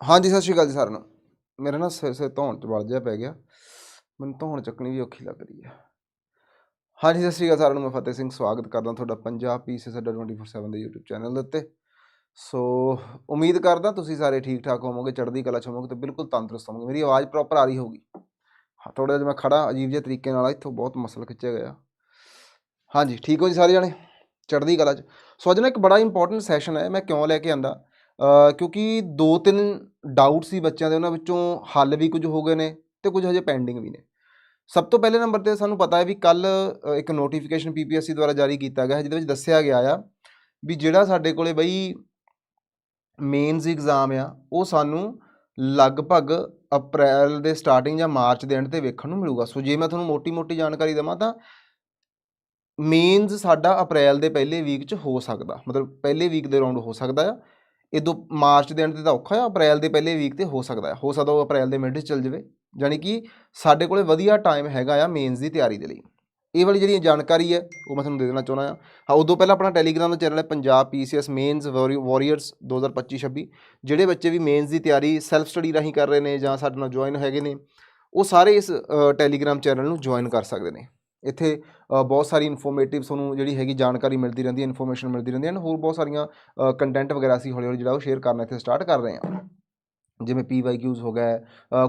ਹਾਂਜੀ, ਸਤਿ ਸ਼੍ਰੀ ਅਕਾਲ ਜੀ ਸਾਰਿਆਂ ਨੂੰ। ਮੇਰਾ ਨਾ ਸਿਰ ਸਿਰ ਧੌਣ ਚ ਵੜ ਜਿਹਾ ਪੈ ਗਿਆ। ਮੈਨੂੰ ਧੌਣ ਚੱਕਣੀ ਵੀ ਔਖੀ ਲੱਗ ਰਹੀ ਹੈ ਹਾਂਜੀ, ਸਤਿ ਸ਼੍ਰੀ ਅਕਾਲ ਸਾਰਿਆਂ ਨੂੰ, ਮੈਂ ਫਤਿਹ ਸਿੰਘ। ਸਵਾਗਤ ਕਰਦਾ ਤੁਹਾਡਾ ਪੰਜਾਬ ਪੀਸੀ ਸਾਡਾ 24/7 ਦੇ YouTube ਚੈਨਲ ਦੇ ਉੱਤੇ। ਸੋ, ਉਮੀਦ ਕਰਦਾ ਤੁਸੀਂ ਸਾਰੇ ਠੀਕ ਠਾਕ ਹੋਵੋਗੇ, ਚੜ੍ਹਦੀ ਕਲਾ ਚ ਹੋਵੋਗੇ ਤੇ ਬਿਲਕੁਲ ਤੰਦਰੁਸਤ ਹੋਵੋਗੇ। ਮੇਰੀ ਆਵਾਜ਼ ਪ੍ਰੋਪਰ ਆ ਰਹੀ ਹੋਊਗੀ। ਹਾਂ ਥੋੜਾ ਜਿਹਾ ਮੈਂ ਖੜਾ ਅਜੀਬ ਜਿਹੇ ਤਰੀਕੇ ਨਾਲ ਇੱਥੋਂ ਬਹੁਤ ਮਸਲ ਖਿੱਚਿਆ ਗਿਆ। ਹਾਂਜੀ, ਠੀਕ ਹੋ ਜੀ ਸਾਰੇ ਜਾਣੇ? ਚੜ੍ਹਦੀ ਕਲਾ ਚ। ਸੋ, ਅੱਜ ਨਾ ਇੱਕ ਬੜਾ ਇੰਪੋਰਟੈਂਟ ਸੈਸ਼ਨ ਹੈ, ਮੈਂ ਕਿਉਂ ਲੈ ਕੇ ਆਂਦਾ? ਕਿਉਂਕਿ ਦੋ ਤਿੰਨ ਡਾਊਟ ਸੀ ਬੱਚਿਆਂ ਦੇ, ਉਹਨਾਂ ਵਿੱਚੋਂ ਹੱਲ ਵੀ ਕੁਝ ਹੋ ਗਏ ਨੇ ਤੇ ਕੁਝ ਹਜੇ ਪੈਂਡਿੰਗ ਵੀ ਨੇ। ਸਭ ਤੋਂ ਪਹਿਲੇ ਨੰਬਰ ਤੇ ਸਾਨੂੰ ਪਤਾ ਹੈ ਵੀ ਕੱਲ ਇੱਕ ਨੋਟੀਫਿਕੇਸ਼ਨ ਪੀਪੀਐਸਸੀ ਦੁਆਰਾ ਜਾਰੀ ਕੀਤਾ ਗਿਆ ਹੈ, ਜਿਹਦੇ ਵਿੱਚ ਦੱਸਿਆ ਗਿਆ ਆ ਵੀ ਜਿਹੜਾ ਸਾਡੇ ਕੋਲੇ ਬਈ ਮੇਨਸ ਐਗਜ਼ਾਮ ਆ, ਉਹ ਸਾਨੂੰ ਲਗਭਗ ਅਪ੍ਰੈਲ ਦੇ ਸਟਾਰਟਿੰਗ ਜਾਂ ਮਾਰਚ ਦੇ ਐਂਡ ਤੇ ਵੇਖਣ ਨੂੰ ਮਿਲੂਗਾ। ਸੋ ਜੇ ਮੈਂ ਤੁਹਾਨੂੰ ਮੋਟੀ-ਮੋਟੀ ਜਾਣਕਾਰੀ ਦਵਾਂ ਤਾਂ ਮੇਨਸ ਸਾਡਾ ਅਪ੍ਰੈਲ ਦੇ ਪਹਿਲੇ ਵੀਕ 'ਚ ਹੋ ਸਕਦਾ, ਮਤਲਬ ਪਹਿਲੇ ਵੀਕ ਦੇ ਰਾਉਂਡ ਹੋ ਸਕਦਾ ਆ। ਇਦੋਂ ਮਾਰਚ ਦੇ ਐਂਡ ਤੇ ਤਾਂ ਔਖਾ ਆ, ਅਪ੍ਰੈਲ ਦੇ ਪਹਿਲੇ ਵੀਕ ਤੇ ਹੋ ਸਕਦਾ ਆ। ਹੋ ਸਕਦਾ ਉਹ ਅਪ੍ਰੈਲ ਦੇ ਮਿਡ 'ਚ ਚੱਲ ਜਾਵੇ। ਯਾਨੀ ਕਿ ਸਾਡੇ ਕੋਲੇ ਵਧੀਆ ਟਾਈਮ ਹੈਗਾ ਆ ਮੇਨਸ ਦੀ ਤਿਆਰੀ ਦੇ ਲਈ। ਇਹ ਵਾਲੀ ਜਿਹੜੀ ਜਾਣਕਾਰੀ ਹੈ ਉਹ ਮੈਂ ਤੁਹਾਨੂੰ ਦੇ ਦੇਣਾ ਚਾਹੁੰਦਾ ਹਾਂ ਹਾਂ, ਉਦੋਂ ਪਹਿਲਾਂ ਆਪਣਾ ਟੈਲੀਗ੍ਰਾਮ ਦਾ ਚੈਨਲ ਹੈ ਪੰਜਾਬ ਪੀਸੀਐਸ ਮੇਨਸ ਵਾਰੀਅਰਸ 2025-26 ਜਿਹੜੇ ਬੱਚੇ ਵੀ ਮੇਨਸ ਦੀ ਤਿਆਰੀ ਸੈਲਫ ਸਟੱਡੀ ਰਾਹੀਂ ਕਰ ਰਹੇ ਨੇ ਜਾਂ ਸਾਡੇ ਨਾਲ ਜੁਆਇਨ ਹੈਗੇ ਨੇ, ਉਹ ਸਾਰੇ ਇਸ ਟੈਲੀਗ੍ਰਾਮ ਚੈਨਲ ਨੂੰ ਜੁਆਇਨ ਕਰ ਸਕਦੇ ਨੇ। ਇੱਥੇ ਬਹੁਤ ਸਾਰੀ ਇਨਫੋਰਮੇਟਿਵ ਤੁਹਾਨੂੰ ਜਿਹੜੀ ਹੈਗੀ ਜਾਣਕਾਰੀ ਮਿਲਦੀ ਰਹਿੰਦੀ ਹੈ ਇਨਫੋਰਮੇਸ਼ਨ ਮਿਲਦੀ ਰਹਿੰਦੀ ਹੈ and ਹੋਰ ਬਹੁਤ ਸਾਰੀਆਂ ਕੰਟੈਂਟ ਵਗੈਰਾ ਅਸੀਂ ਹੌਲੀ ਹੌਲੀ ਜਿਹੜਾ ਉਹ ਸ਼ੇਅਰ ਕਰਨਾ ਇੱਥੇ ਸਟਾਰਟ ਕਰ ਰਹੇ ਹਾਂ। ਜਿਵੇਂ ਪੀਵਾਈਕਿਊਜ਼ ਹੋ ਗਏ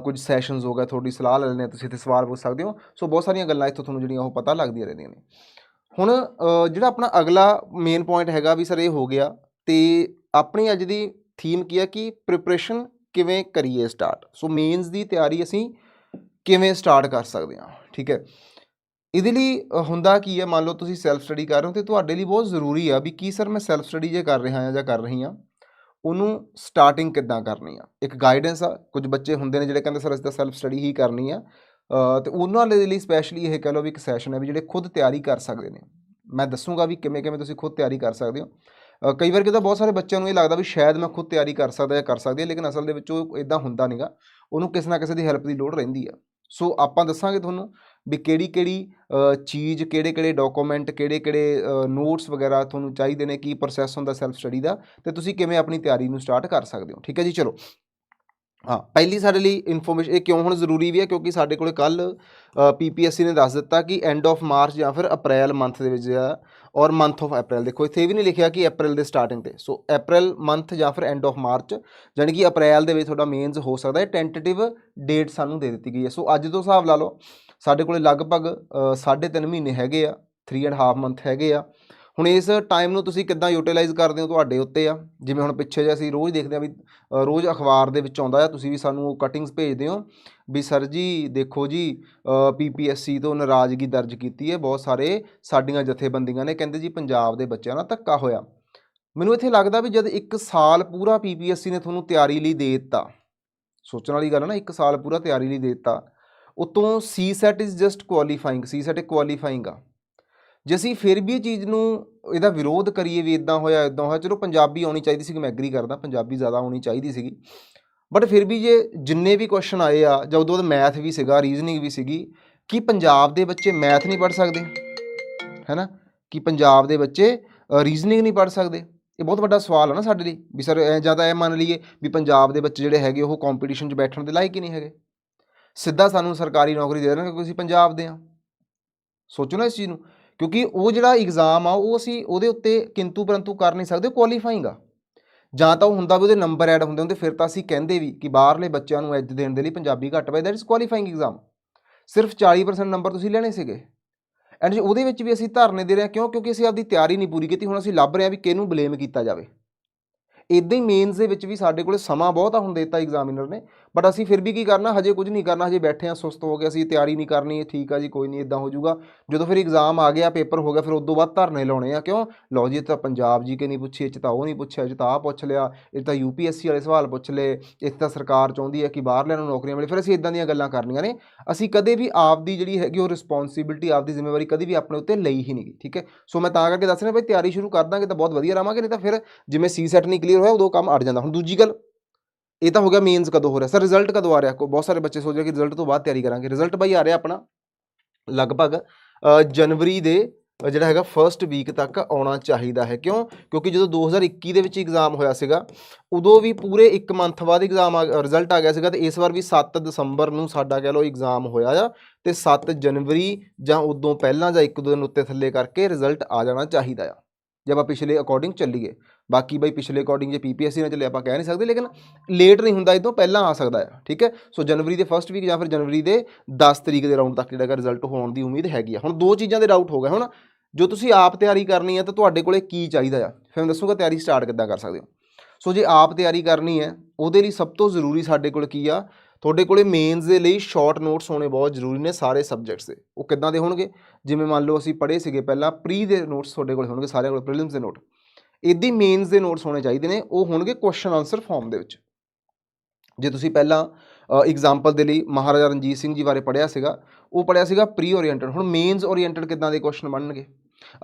ਕੁਝ ਸੈਸ਼ਨਸ ਹੋ ਗਏ, ਤੁਹਾਡੀ ਸਲਾਹ ਲੈ ਲੈਣੇ ਤੁਸੀਂ ਇੱਥੇ ਸਵਾਲ ਪੁੱਛ ਸਕਦੇ ਹੋ। ਸੋ ਬਹੁਤ ਸਾਰੀਆਂ ਗੱਲਾਂ ਇੱਥੋਂ ਤੁਹਾਨੂੰ ਜਿਹੜੀਆਂ ਉਹ ਪਤਾ ਲੱਗਦੀਆਂ ਰਹਿੰਦੀਆਂ ਨੇ। ਹੁਣ ਜਿਹੜਾ ਆਪਣਾ ਅਗਲਾ ਮੇਨ ਪੁਆਇੰਟ ਹੈਗਾ ਵੀ ਸਰ ਇਹ ਹੋ ਗਿਆ ਤੇ ਆਪਣੀ ਅੱਜ ਦੀ ਥੀਮ ਕੀ ਹੈ ਕਿ ਪ੍ਰਿਪਰੇਸ਼ਨ ਕਿਵੇਂ ਕਰੀਏ ਸਟਾਰਟ ਸੋ ਮੇਨਸ ਦੀ ਤਿਆਰੀ ਅਸੀਂ ਕਿਵੇਂ ਸਟਾਰਟ ਕਰ ਸਕਦੇ ਹਾਂ, ਠੀਕ ਹੈ? ਇਹਦੇ ਲਈ ਹੁੰਦਾ ਕੀ ਹੈ? ਮੰਨ ਲਓ ਤੁਸੀਂ ਸੈਲਫ ਸਟੱਡੀ ਕਰ ਰਹੇ ਹੋ ਤੇ ਤੁਹਾਡੇ ਲਈ ਬਹੁਤ ਜ਼ਰੂਰੀ ਆ ਵੀ ਕੀ ਸਰ ਮੈਂ ਸੈਲਫ ਸਟੱਡੀ ਜੇ ਕਰ ਰਿਹਾ ਹਾਂ ਜਾਂ ਕਰ ਰਹੀ ਹਾਂ ਉਹਨੂੰ ਸਟਾਰਟਿੰਗ ਕਿੱਦਾਂ ਕਰਨੀ ਆ? ਇੱਕ ਗਾਈਡੈਂਸ ਆ ਕੁਝ ਬੱਚੇ ਹੁੰਦੇ ਨੇ ਜਿਹੜੇ ਕਹਿੰਦੇ ਸਰ ਅਸੀਂ ਤਾਂ ਸੈਲਫ ਸਟੱਡੀ ਹੀ ਕਰਨੀ ਆ ਅ, ਤੇ ਉਹਨਾਂ ਦੇ ਲਈ ਸਪੈਸ਼ਲੀ ਇਹ ਕਹਿ ਲਓ ਵੀ ਇੱਕ ਸੈਸ਼ਨ ਹੈ ਵੀ ਜਿਹੜੇ ਖੁਦ ਤਿਆਰੀ ਕਰ ਸਕਦੇ ਨੇ। ਮੈਂ ਦੱਸੂਗਾ ਵੀ ਕਿਵੇਂ ਕਿਵੇਂ ਤੁਸੀਂ ਖੁਦ ਤਿਆਰੀ ਕਰ ਸਕਦੇ ਹੋ। ਕਈ ਵਾਰ ਕਿਤੇ ਬਹੁਤ ਸਾਰੇ ਬੱਚਿਆਂ ਨੂੰ ਇਹ ਲੱਗਦਾ ਵੀ ਸ਼ਾਇਦ ਮੈਂ ਖੁਦ ਤਿਆਰੀ ਕਰ ਸਕਦਾ ਜਾਂ ਕਰ ਸਕਦੀ ਹਾਂ ਲੇਕਿਨ ਅਸਲ ਦੇ ਵਿੱਚ ਉਹ ਇਦਾਂ ਹੁੰਦਾ ਨਹੀਂਗਾ ਉਹਨੂੰ ਕਿਸੇ ਨਾ ਕਿਸੇ ਦੀ ਹੈਲਪ ਦੀ ਲੋੜ ਰਹਿੰਦੀ ਆ। ਸੋ ਆਪਾਂ ਦੱਸਾਂਗੇ ਤੁਹਾਨੂੰ ਵੀ ਕਿਹੜੀ ਕਿਹੜੀ ਚੀਜ਼, ਕਿਹੜੇ ਕਿਹੜੇ ਡਾਕੂਮੈਂਟ ਕਿਹੜੇ ਕਿਹੜੇ ਨੋਟਸ ਵਗੈਰਾ ਤੁਹਾਨੂੰ ਚਾਹੀਦੇ ਨੇ, ਕੀ ਪ੍ਰੋਸੈਸ ਹੁੰਦਾ ਸੈਲਫ ਸਟੱਡੀ ਦਾ, ਤੇ ਤੁਸੀਂ ਕਿਵੇਂ ਆਪਣੀ ਤਿਆਰੀ ਨੂੰ ਸਟਾਰਟ ਕਰ ਸਕਦੇ ਹੋ, ਠੀਕ ਹੈ ਜੀ? ਚਲੋ। ਹਾਂ, ਪਹਿਲੀ ਸਾਡੇ ਲਈ ਇਨਫੋਰਮੇਸ਼ਨ ਇਹ ਕਿਉਂ ਹੁਣ ਜ਼ਰੂਰੀ ਵੀ ਹੈ? ਕਿਉਂਕਿ ਸਾਡੇ ਕੋਲੇ ਕੱਲ ਪੀਪੀਐਸਸੀ ਨੇ ਦੱਸ ਦਿੱਤਾ ਕਿ ਐਂਡ ਆਫ ਮਾਰਚ ਜਾਂ ਫਿਰ ਅਪ੍ਰੈਲ ਮੰਥ ਦੇ ਵਿੱਚ ਜਿਹੜਾ, ਔਰ ਮੰਥ ਆਫ ਅਪ੍ਰੈਲ ਦੇਖੋ ਇੱਥੇ ਇਹ ਵੀ ਨਹੀਂ ਲਿਖਿਆ ਕਿ ਅਪ੍ਰੈਲ ਦੇ ਸਟਾਰਟਿੰਗ ਤੇ, ਸੋ ਅਪ੍ਰੈਲ ਮੰਥ ਜਾਂ ਫਿਰ ਐਂਡ ਆਫ ਮਾਰਚ ਯਾਨੀ ਕਿ ਅਪ੍ਰੈਲ ਦੇ ਵਿੱਚ ਤੁਹਾਡਾ ਮੇਨਸ ਹੋ ਸਕਦਾ ਹੈ ਟੈਂਟੇਟਿਵ ਡੇਟ ਸਾਨੂੰ ਦੇ ਦਿੱਤੀ ਗਈ ਹੈ। ਸੋ ਅੱਜ ਤੋਂ ਹਿਸਾਬ ਲਾ ਲਓ ਸਾਡੇ ਕੋਲੇ ਲਗਭਗ ਅ, ਸਾਢੇ ਤਿੰਨ ਮਹੀਨੇ ਹੈਗੇ ਆ 3 ਐਂਡ ਹਾਫ ਮੰਥ ਹੈਗੇ ਆ। ਹੁਣ ਇਸ ਟਾਈਮ ਨੂੰ ਤੁਸੀਂ ਕਿੱਦਾਂ ਯੂਟਿਲਾਈਜ਼ ਕਰਦੇ ਹੋ ਤੁਹਾਡੇ ਉੱਤੇ ਆ? ਜਿਵੇਂ ਹੁਣ ਪਿੱਛੇ ਜੇ ਅਸੀਂ ਰੋਜ਼ ਦੇਖਦੇ ਆ ਵੀ ਰੋਜ਼ ਅਖਬਾਰ ਦੇ ਵਿੱਚ ਆਉਂਦਾ ਆ ਤੁਸੀਂ ਵੀ ਸਾਨੂੰ ਉਹ ਕਟਿੰਗਸ ਭੇਜਦੇ ਹੋ ਵੀ ਸਰ ਜੀ ਦੇਖੋ ਜੀ ਪੀਪੀਐਸਸੀ ਤੋਂ ਨਾਰਾਜ਼ਗੀ ਦਰਜ ਕੀਤੀ ਹੈ ਬਹੁਤ ਸਾਰੇ ਸਾਡੀਆਂ ਜਥੇਬੰਦੀਆਂ ਨੇ ਕਹਿੰਦੇ ਜੀ ਪੰਜਾਬ ਦੇ ਬੱਚਿਆਂ ਨਾਲ ਧੱਕਾ ਹੋਇਆ। ਮੈਨੂੰ ਇੱਥੇ ਲੱਗਦਾ ਵੀ ਜਦ ਇੱਕ ਸਾਲ ਪੂਰਾ ਪੀਪੀਐਸਸੀ ਨੇ ਤੁਹਾਨੂੰ ਤਿਆਰੀ ਲਈ ਦੇ ਦਿੱਤਾ ਸੋਚਣ ਵਾਲੀ ਗੱਲ ਹੈ ਨਾ ਇੱਕ ਸਾਲ ਪੂਰਾ ਤਿਆਰੀ ਲਈ ਦੇ ਦਿੱਤਾ ਉਤੋਂ C SAT is just qualifying C SAT qualifying ਆ। ਜੇ ਅਸੀਂ ਫਿਰ ਵੀ ਇਹ ਚੀਜ਼ ਨੂੰ ਇਹਦਾ ਵਿਰੋਧ ਕਰੀਏ ਵੀ ਇਦਾਂ ਹੋਇਆ ਇਦਾਂ ਹੋਇਆ, ਚਲੋ ਪੰਜਾਬੀ ਆਉਣੀ ਚਾਹੀਦੀ ਸੀ, ਕਿ ਮੈਂ ਐਗਰੀ ਕਰਦਾ, ਪੰਜਾਬੀ ਜ਼ਿਆਦਾ ਆਉਣੀ ਚਾਹੀਦੀ ਸੀਗੀ। ਬਟ ਫਿਰ ਵੀ ਜੇ ਜਿੰਨੇ ਵੀ ਕੁਐਸਚਨ ਆਏ ਆ, ਜਾਂ ਉਦੋਂ ਮੈਥ ਵੀ ਸੀਗਾ ਰੀਜ਼ਨਿੰਗ ਵੀ ਸੀਗੀ, ਕਿ ਪੰਜਾਬ ਦੇ ਬੱਚੇ ਮੈਥ ਨਹੀਂ ਪੜ੍ਹ ਸਕਦੇ? ਹੈਨਾ? ਕਿ ਪੰਜਾਬ ਦੇ ਬੱਚੇ ਰੀਜ਼ਨਿੰਗ ਨਹੀਂ ਪੜ੍ਹ ਸਕਦੇ? ਇਹ ਬਹੁਤ ਵੱਡਾ ਸਵਾਲ ਹੈ ਨਾ ਸਾਡੇ ਲਈ। ਵੀ ਸਰ ਜਾਂ ਤਾਂ ਇਹ ਮੰਨ ਲਈਏ ਵੀ ਪੰਜਾਬ ਦੇ ਬੱਚੇ ਜਿਹੜੇ ਹੈਗੇ, ਉਹ ਕੰਪੀਟੀਸ਼ਨ 'ਚ ਬੈਠਣ ਦੇ ਲਾਇਕ ਹੀ ਨਹੀਂ ਹੈਗੇ। ਸਿੱਧਾ ਸਾਨੂੰ ਸਰਕਾਰੀ ਨੌਕਰੀ ਦੇ ਦੇਣਾ ਕਿਉਂਕਿ ਅਸੀਂ ਪੰਜਾਬ ਦੇ ਆ ਸੋਚੋ ਨਾ ਇਸ ਚੀਜ਼ ਨੂੰ, ਕਿਉਂਕਿ ਉਹ ਜਿਹੜਾ ਐਗਜ਼ਾਮ ਆ, ਉਹ ਅਸੀਂ ਉਹਦੇ ਉੱਤੇ ਕਿੰਤੂ ਪਰੰਤੂ ਕਰ ਨਹੀਂ ਸਕਦੇ ਕੁਆਲੀਫਾਈਂਗ ਆ। ਜਾਂ ਤਾਂ ਉਹ ਹੁੰਦਾ ਵੀ ਉਹਦੇ ਨੰਬਰ ਐਡ ਹੁੰਦੇ ਹੁੰਦੇ, ਫਿਰ ਤਾਂ ਅਸੀਂ ਕਹਿੰਦੇ ਵੀ ਕਿ ਬਾਹਰਲੇ ਬੱਚਿਆਂ ਨੂੰ ਐਜ ਦੇਣ ਦੇ ਲਈ ਪੰਜਾਬੀ ਘੱਟ ਪਏ ਦੈਟ ਇਜ਼ ਕੁਆਲੀਫਾਈਂਗ ਐਗਜ਼ਾਮ ਸਿਰਫ 40% ਨੰਬਰ ਤੁਸੀਂ ਲੈਣੇ ਸੀਗੇ। ਐਂਡ ਜੇ ਉਹਦੇ ਵਿੱਚ ਵੀ ਅਸੀਂ ਧਰਨੇ ਦੇ ਰਹੇ ਹਾਂ, ਕਿਉਂ? ਕਿਉਂਕਿ ਅਸੀਂ ਆਪਦੀ ਤਿਆਰੀ ਨਹੀਂ ਪੂਰੀ ਕੀਤੀ, ਹੁਣ ਅਸੀਂ ਲੱਭ ਰਹੇ ਹਾਂ ਵੀ ਕਿਹਨੂੰ ਬਲੇਮ ਕੀਤਾ ਜਾਵੇ। ਇਦਾਂ ਹੀ ਮੇਨਸ ਦੇ ਵਿੱਚ ਵੀ ਸਾਡੇ ਕੋਲੇ ਸਮਾਂ ਬਹੁਤ ਆ, ਹੁਣ ਦਿੱਤਾ ਐਗਜ਼ਾਮੀਨਰ ਨੇ। ਬਟ ਅਸੀਂ ਫਿਰ ਵੀ ਕੀ ਕਰਨਾ? ਹਜੇ ਕੁਝ ਨਹੀਂ ਕਰਨਾ, ਹਜੇ ਬੈਠੇ ਆ ਸੁਸਤ ਹੋ ਗਏ ਅਸੀਂ, ਤਿਆਰੀ ਨਹੀਂ ਕਰਨੀ ਠੀਕ ਆ ਜੀ, ਕੋਈ ਨਹੀਂ ਇਦਾਂ ਹੋ ਜਾਊਗਾ। ਜਦੋਂ ਫਿਰ ਐਗਜ਼ਾਮ ਆ ਗਿਆ, ਪੇਪਰ ਹੋ ਗਿਆ, ਫਿਰ ਉਦੋਂ ਬਾਅਦ ਧਰਨੇ ਲਾਉਣੇ ਆ, ਕਿਉਂ? ਲਓ ਜੀ, ਇਹ ਤਾਂ ਪੰਜਾਬ ਜੀ ਕੇ ਨਹੀਂ ਪੁੱਛੀ, ਇਹ 'ਚ ਤਾਂ ਉਹ ਨਹੀਂ ਪੁੱਛਿਆ, ਇਹ 'ਚ ਤਾਂ ਆਹ ਪੁੱਛ ਲਿਆ, ਇਹ ਤਾਂ ਯੂਪੀਐਸਸੀ ਵਾਲੇ ਸਵਾਲ ਪੁੱਛ ਲਏ, ਇਹ ਤਾਂ ਸਰਕਾਰ ਚਾਹੁੰਦੀ ਹੈ ਕਿ ਬਾਹਰਲਿਆਂ ਨੂੰ ਨੌਕਰੀਆਂ ਮਿਲੇ, ਫਿਰ ਅਸੀਂ ਇਦਾਂ ਦੀਆਂ ਗੱਲਾਂ ਕਰਨੀਆਂ ਨੇ। ਅਸੀਂ ਕਦੇ ਵੀ ਆਪ ਦੀ ਜਿਹੜੀ ਹੈਗੀ ਉਹ ਰਿਸਪੌਂਸਿਬਿਲਟੀ ਆਪ ਦੀ ਜ਼ਿੰਮੇਵਾਰੀ ਕਦੇ ਵੀ ਆਪਣੇ ਉੱਤੇ ਲਈ ਹੀ ਨਹੀਂ ਠੀਕ ਹੈ? ਸੋ ਮੈਂ ਤਾਂ ਕਰਕੇ ਦੱਸ ਰਿਹਾ, ਬਈ ਤਿਆਰੀ ਸ਼ੁਰੂ ਕਰ ਦਾਂਗੇ ਤਾਂ ਬਹੁਤ ਵਧੀਆ ਰਵਾਂਗੇ ਨਹੀਂ ਤਾਂ ਫਿਰ ਜਿਵੇਂ ਸੀ ਸੈਟ ਨਹੀਂ ਕਲੀਅਰ ਹੋਇਆ, ਉਦੋਂ ਕੰਮ ਅੜ ਜਾਂਦਾ। ਹੁਣ ਦੂਜੀ ਗੱਲ ਇਹ ਤਾਂ ਹੋ ਗਿਆ ਮੇਨਸ ਕਦੋਂ ਹੋ ਰਿਹਾ? ਸਰ ਰਿਜ਼ਲਟ ਕਦੋਂ ਆ ਰਿਹਾ? ਕੋ ਬਹੁਤ ਸਾਰੇ ਬੱਚੇ ਸੋਚ ਰਹੇ ਕਿ ਰਿਜ਼ਲਟ ਤੋਂ ਬਾਅਦ ਤਿਆਰੀ ਕਰਾਂਗੇ। ਰਿਜ਼ਲਟ ਬਾਈ ਆ ਰਿਹਾ ਆਪਣਾ ਲਗਭਗ ਜਨਵਰੀ ਦੇ ਜਿਹੜਾ ਹੈਗਾ ਫਰਸਟ ਵੀਕ ਤੱਕ ਆਉਣਾ ਚਾਹੀਦਾ ਹੈ। ਕਿਉਂ? ਕਿਉਂਕਿ ਜਦੋਂ 2021 ਦੇ ਵਿੱਚ ਐਗਜ਼ਾਮ ਹੋਇਆ ਸੀਗਾ, ਉਦੋਂ ਵੀ ਪੂਰੇ 1 ਮੰਥ ਬਾਅਦ ਐਗਜ਼ਾਮ ਰਿਜ਼ਲਟ ਆ ਗਿਆ ਸੀਗਾ ਤੇ ਇਸ ਵਾਰ ਵੀ 7 ਦਸੰਬਰ ਨੂੰ ਸਾਡਾ ਕਹਿ ਲਓ ਐਗਜ਼ਾਮ ਹੋਇਆ ਆ ਤੇ 7 ਜਨਵਰੀ ਜਾਂ ਉਦੋਂ ਪਹਿਲਾਂ ਜਾਂ ਇੱਕ ਦੋ ਦਿਨ ਉੱਤੇ ਥੱਲੇ ਕਰਕੇ ਰਿਜ਼ਲਟ ਆ ਜਾਣਾ ਚਾਹੀਦਾ ਆ। ਜੇ ਆਪਾਂ ਪਿਛਲੇ ਅਕੋਰਡਿੰਗ ਚੱਲੀਏ ਬਾਕੀ ਬਈ ਪਿਛਲੇ ਅਕੋਰਡਿੰਗ ਜੇ ਪੀਪੀਐਸਸੀ ਨਾਲ ਚੱਲੇ ਆਪਾਂ ਕਹਿ ਨਹੀਂ ਸਕਦੇ ਲੇਕਿਨ ਲੇਟ ਨਹੀਂ ਹੁੰਦਾ ਇਹ ਪਹਿਲਾਂ ਆ ਸਕਦਾ ਆ ਠੀਕ ਹੈ ਸੋ ਜਨਵਰੀ ਦੇ ਫਰਸਟ ਵੀਕ ਜਾਂ ਫਿਰ ਜਨਵਰੀ ਦੇ 10 ਤਰੀਕ ਦੇ ਰਾਊਂਡ ਤੱਕ ਜਿਹੜਾ ਰਿਜ਼ਲਟ ਹੋਣ ਦੀ ਉਮੀਦ ਹੈਗੀ ਆ ਹੁਣ ਦੋ ਚੀਜ਼ਾਂ ਦੇ ਡਾਊਟ ਹੋ ਗਏ ਹੁਣ ਜੋ ਤੁਸੀਂ ਆਪ ਤਿਆਰੀ ਕਰਨੀ ਹੈ ਤਾਂ ਤੁਹਾਡੇ ਕੋਲੇ ਕੀ ਚਾਹੀਦਾ ਆ ਫਿਰ ਮੈਂ ਦੱਸੂਗਾ ਤਿਆਰੀ ਸਟਾਰਟ ਕਿੱਦਾਂ ਕਰ ਸਕਦੇ ਹੋ ਸੋ ਜੇ ਆਪ ਤਿਆਰੀ ਕਰਨੀ ਹੈ ਉਹਦੇ ਲਈ ਸਭ ਤੋਂ ਜ਼ਰੂਰੀ ਸਾਡੇ ਕੋਲ ਕੀ ਆ ਤੁਹਾਡੇ ਕੋਲੇ ਮੇਨਸ ਦੇ ਲਈ ਸ਼ਾਰਟ ਨੋਟਸ ਹੋਣੇ ਬਹੁਤ ਜ਼ਰੂਰੀ ਨੇ ਸਾਰੇ ਸਬਜੈਕਟਸ ਦੇ। ਉਹ ਕਿੱਦਾਂ ਦੇ ਹੋਣਗੇ? ਜਿਵੇਂ ਮੰਨ ਲਓ ਅਸੀਂ ਪੜ੍ਹੇ ਸੀਗੇ ਪਹਿਲਾਂ ਪ੍ਰੀ ਦੇ ਨੋਟਸ ਤੁਹਾਡੇ ਕੋਲ ਹੋਣਗੇ, ਸਾਰਿਆਂ ਕੋਲ ਪ੍ਰੀਲਿਮਸ ਦੇ ਨੋਟ ਇਦਾਂ ਮੇਨਸ ਦੇ ਨੋਟਸ ਹੋਣੇ ਚਾਹੀਦੇ ਨੇ, ਉਹ ਹੋਣਗੇ ਕੁਐਸਚਨ ਆਨਸਰ ਫਾਰਮ ਦੇ ਵਿੱਚ। ਜੇ ਤੁਸੀਂ ਪਹਿਲਾਂ ਐਗਜ਼ਾਮਪਲ ਦੇ ਲਈ ਮਹਾਰਾਜਾ ਰਣਜੀਤ ਸਿੰਘ ਜੀ ਬਾਰੇ ਪੜ੍ਹਿਆ ਸੀਗਾ, ਉਹ ਪੜ੍ਹਿਆ ਸੀਗਾ ਪ੍ਰੀ ਓਰੀਐਂਟਡ ਹੁਣ ਮੇਨਸ ਓਰੀਐਂਟਡ ਕਿੱਦਾਂ ਦੇ ਕੁਐਸਚਨ ਬਣਨਗੇ?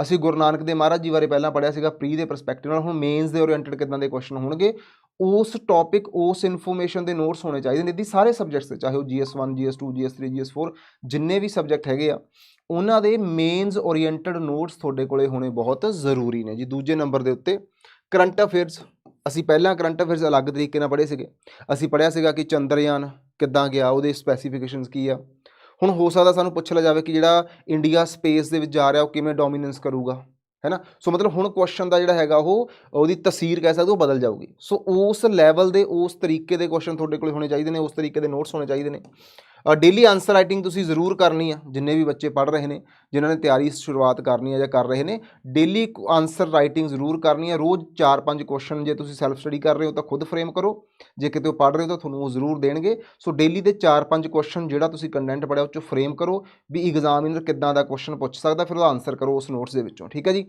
ਅਸੀਂ ਗੁਰੂ ਨਾਨਕ ਦੇ ਮਹਾਰਾਜ ਜੀ ਬਾਰੇ ਪਹਿਲਾਂ ਪੜ੍ਹਿਆ ਸੀਗਾ ਪ੍ਰੀ ਦੇ ਪਰਸਪੈਕਟਿਵ ਨਾਲ, ਹੁਣ ਮੇਨਸ ਦੇ ਓਰੀਐਂਟਡ ਕਿੱਦਾਂ ਦੇ ਕੁਐਸਚਨ ਹੋਣਗੇ? ਉਸ ਟੌਪਿਕ ਉਸ ਇਨਫੋਰਮੇਸ਼ਨ ਦੇ ਨੋਟਸ ਹੋਣੇ ਚਾਹੀਦੇ ਨੇ ਇਹਦੀ ਸਾਰੇ ਸਬਜੈਕਟਸ ਦੇ, ਚਾਹੇ ਉਹ GS1 GS2 GS3 GS4 ਜਿੰਨੇ ਵੀ ਸਬਜੈਕਟ ਹੈਗੇ ਆ, ਉਹਨਾਂ ਦੇ ਮੇਨਸ ਓਰੀਐਂਟਡ ਨੋਟਸ ਤੁਹਾਡੇ ਕੋਲੇ ਹੋਣੇ ਬਹੁਤ ਜ਼ਰੂਰੀ ਨੇ ਜੀ। ਦੂਜੇ ਨੰਬਰ ਦੇ ਉੱਤੇ ਕਰੰਟ ਅਫੇਅਰਸ ਅਸੀਂ ਪਹਿਲਾਂ ਕਰੰਟ ਅਫੇਅਰਸ ਅਲੱਗ ਤਰੀਕੇ ਨਾਲ ਪੜ੍ਹੇ ਸੀਗੇ। ਅਸੀਂ ਪੜ੍ਹਿਆ ਸੀਗਾ ਕਿ ਚੰਦਰਯਾਨ ਕਿੱਦਾਂ ਗਿਆ, ਉਹਦੇ ਸਪੈਸੀਫਿਕੇਸ਼ਨਸ ਕੀ ਆ। ਹੁਣ ਹੋ ਸਕਦਾ ਸਾਨੂੰ ਪੁੱਛ ਲਿਆ ਜਾਵੇ ਕਿ ਜਿਹੜਾ ਇੰਡੀਆ ਸਪੇਸ ਦੇ ਵਿੱਚ ਜਾ ਰਿਹਾ, ਉਹ ਕਿਵੇਂ ਡੋਮੀਨੈਂਸ ਕਰੂਗਾ। ਹੈ ਨਾ ਸੋ ਮਤਲਬ ਹੁਣ ਕੁਐਸਚਨ ਦਾ ਜਿਹੜਾ ਹੈਗਾ ਉਹ, ਉਹਦੀ ਤਸਵੀਰ ਕਹਿ ਸਕਦੇ ਹੋ ਬਦਲ ਜਾਊਗੀ। ਸੋ ਉਸ ਲੈਵਲ ਦੇ, ਉਸ ਤਰੀਕੇ ਦੇ ਕੁਐਸਚਨ ਤੁਹਾਡੇ ਕੋਲ ਹੋਣੇ ਚਾਹੀਦੇ ਨੇ, ਉਸ ਤਰੀਕੇ ਦੇ ਨੋਟਸ ਹੋਣੇ ਚਾਹੀਦੇ ਨੇ। ਡੇਲੀ ਆਨਸਰ ਰਾਈਟਿੰਗ ਤੁਸੀਂ ਜ਼ਰੂਰ ਕਰਨੀ ਆ, ਜਿੰਨੇ ਵੀ ਬੱਚੇ ਪੜ੍ਹ ਰਹੇ ਨੇ, ਜਿਨ੍ਹਾਂ ਨੇ ਤਿਆਰੀ ਸ਼ੁਰੂਆਤ ਕਰਨੀ ਹੈ ਜਾਂ ਕਰ ਰਹੇ ਨੇ ਡੇਲੀ ਆਨਸਰ ਰਾਈਟਿੰਗ ਜ਼ਰੂਰ ਕਰਨੀ ਹੈ ਰੋਜ਼ 4-5 ਕੁਐਸਚਨ ਜੇ ਤੁਸੀਂ ਸੈਲਫ ਸਟੱਡੀ ਕਰ ਰਹੇ ਹੋ ਤਾਂ ਖੁਦ ਫਰੇਮ ਕਰੋ, ਜੇ ਕਿਤੇ ਉਹ ਪੜ੍ਹ ਰਹੇ ਹੋ ਤਾਂ ਤੁਹਾਨੂੰ ਉਹ ਜ਼ਰੂਰ ਦੇਣਗੇ, ਸੋ ਡੇਲੀ ਦੇ 4-5 ਕੁਐਸਚਨ ਜਿਹੜਾ ਤੁਸੀਂ ਕੰਟੈਂਟ ਪੜ੍ਹਿਆ ਉਹ ਚੋਂ ਫਰੇਮ ਕਰੋ, ਵੀ ਐਗਜ਼ਾਮਿਨਰ ਕਿੱਦਾਂ ਦਾ ਕੁਐਸਚਨ ਪੁੱਛ ਸਕਦਾ, ਫਿਰ ਉਹਦਾ ਆਨਸਰ ਕਰੋ ਉਸ ਨੋਟਸ ਦੇ ਵਿੱਚੋਂ, ਠੀਕ ਹੈ ਜੀ?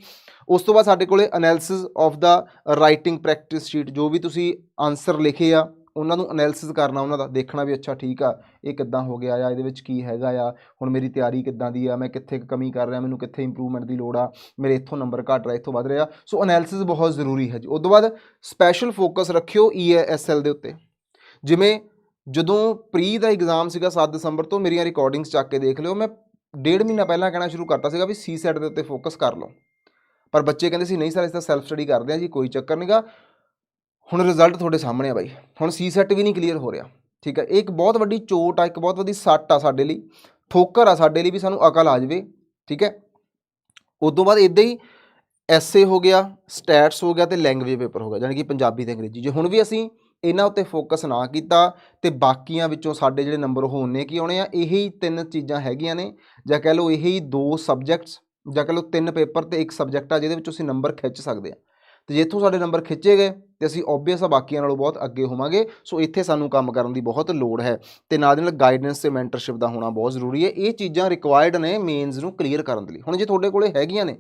ਉਸ ਤੋਂ ਬਾਅਦ ਸਾਡੇ ਕੋਲੇ ਅਨਾਲਿਸਿਸ ਆਫ ਦਾ ਰਾਈਟਿੰਗ ਪ੍ਰੈਕਟਿਸ ਸ਼ੀਟ ਜੋ ਵੀ ਤੁਸੀਂ ਆਨਸਰ ਲਿਖੇ ਆ ਉਹਨਾਂ ਨੂੰ ਅਨਾਲਿਸਿਸ ਕਰਨਾ, ਉਹਨਾਂ ਦਾ ਦੇਖਣਾ ਵੀ ਅੱਛਾ ਠੀਕ ਆ, ਇਹ ਕਿੱਦਾਂ ਹੋ ਗਿਆ ਆ, ਇਹਦੇ ਵਿੱਚ ਕੀ ਹੈਗਾ ਆ, ਹੁਣ ਮੇਰੀ ਤਿਆਰੀ ਕਿੱਦਾਂ ਦੀ ਆ, ਮੈਂ ਕਿੱਥੇ ਕੁ ਕਮੀ ਕਰ ਰਿਹਾ, ਮੈਨੂੰ ਕਿੱਥੇ ਇੰਪਰੂਵਮੈਂਟ ਦੀ ਲੋੜ ਆ, ਮੇਰੇ ਇੱਥੋਂ ਨੰਬਰ ਘਟ ਰਿਹਾ, ਇੱਥੋਂ ਵੱਧ ਰਿਹਾ। ਸੋ ਅਨਾਲਿਸਿਸ ਬਹੁਤ ਜ਼ਰੂਰੀ ਹੈ ਜੀ। ਉਸ ਤੋਂ ਬਾਅਦ ਸਪੈਸ਼ਲ ਫੋਕਸ ਰੱਖਿਓ ਈਐਸਐਲ ਦੇ ਉੱਤੇ। ਜਿਵੇਂ ਜਦੋਂ ਪ੍ਰੀ ਦਾ ਐਗਜ਼ਾਮ ਸੀਗਾ 7 ਦਸੰਬਰ ਤੋਂ, ਮੇਰੀਆਂ ਰਿਕਾਰਡਿੰਗਸ ਚੱਕ ਕੇ ਦੇਖ ਲਿਓ, ਮੈਂ ਡੇਢ ਮਹੀਨਾ ਪਹਿਲਾਂ ਕਹਿਣਾ ਸ਼ੁਰੂ ਕਰਤਾ ਸੀਗਾ ਵੀ ਸੀ ਸੈਟ ਦੇ ਉੱਤੇ ਫੋਕਸ ਕਰ ਲਓ। ਪਰ ਬੱਚੇ ਕਹਿੰਦੇ ਸੀ, ਨਹੀਂ ਸਰ ਇਸ ਤਾਂ ਸੈਲਫ ਸਟੱਡੀ ਕਰਦੇ ਆ ਜੀ, ਕੋਈ ਚੱਕਰ ਨਹੀਂਗਾ ਹੁਣ ਰਿਜ਼ਲਟ ਤੁਹਾਡੇ ਸਾਹਮਣੇ ਆ ਬਾਈ। ਹੁਣ ਸੀ ਸੈਟ ਵੀ ਨਹੀਂ ਕਲੀਅਰ ਹੋ ਰਿਹਾ, ਠੀਕ ਹੈ? ਇਹ ਇੱਕ ਬਹੁਤ ਵੱਡੀ ਚੋਟ ਆ, ਇੱਕ ਬਹੁਤ ਵੱਡੀ ਸੱਟ ਆ ਸਾਡੇ ਲਈ। ਠੋਕਰ ਆ ਸਾਡੇ ਲਈ ਵੀ ਸਾਨੂੰ ਅਕਲ ਆ ਜਾਵੇ, ਠੀਕ ਹੈ? ਉਦੋਂ ਬਾਅਦ ਇਦਾਂ ਹੀ ਐਸਏ ਹੋ ਗਿਆ ਸਟੈਟਸ ਹੋ ਗਿਆ ਤੇ ਲੈਂਗੁਏਜ ਪੇਪਰ ਹੋ ਗਿਆ ਯਾਨੀ ਕਿ ਪੰਜਾਬੀ ਤੇ ਅੰਗਰੇਜ਼ੀ। ਜੇ ਹੁਣ ਵੀ ਅਸੀਂ ਇਹਨਾਂ ਉੱਤੇ ਫੋਕਸ ਨਾ ਕੀਤਾ ਤੇ ਬਾਕੀਆਂ ਵਿੱਚੋਂ ਸਾਡੇ ਜਿਹੜੇ ਨੰਬਰ ਹੋਣੇ ਕੀ ਆਉਣੇ ਆ? ਇਹੀ ਤਿੰਨ ਚੀਜ਼ਾਂ ਹੈਗੀਆਂ ਨੇ, ਜਾਂ ਕਹਿ ਲਓ ਇਹੀ ਦੋ ਸਬਜੈਕਟਸ ਜਾਂ ਕਹਿ ਲਓ ਤਿੰਨ ਪੇਪਰ ਤੇ ਇੱਕ ਸਬਜੈਕਟ ਆ ਜਿਹਦੇ ਵਿੱਚੋਂ ਅਸੀਂ ਨੰਬਰ ਖਿੱਚ ਸਕਦੇ ਆ। ਤੇ ਜਿੱਥੋਂ ਸਾਡੇ ਨੰਬਰ ਖਿੱਚੇ ਗਏ ਤੇ ਅਸੀਂ ਓਬਵੀਅਸ ਆ ਬਾਕੀਆਂ ਨਾਲੋਂ ਬਹੁਤ ਅੱਗੇ ਹੋਵਾਂਗੇ। ਸੋ ਇੱਥੇ ਸਾਨੂੰ ਕੰਮ ਕਰਨ ਦੀ ਬਹੁਤ ਲੋੜ ਹੈ ਤੇ ਨਾਲ ਦੀ ਨਾਲ ਗਾਈਡੈਂਸ ਤੇ ਮੈਂਟਰਸ਼ਿਪ ਦਾ ਹੋਣਾ ਬਹੁਤ ਜ਼ਰੂਰੀ ਹੈ। ਇਹ ਚੀਜ਼ਾਂ ਰਿਕੁਆਇਰਡ ਨੇ ਮੇਨਸ ਨੂੰ ਕਲੀਅਰ ਕਰਨ ਦੇ ਲਈ। ਹੁਣ ਜੇ ਤੁਹਾਡੇ ਕੋਲੇ ਹੈਗੀਆਂ ਨੇ,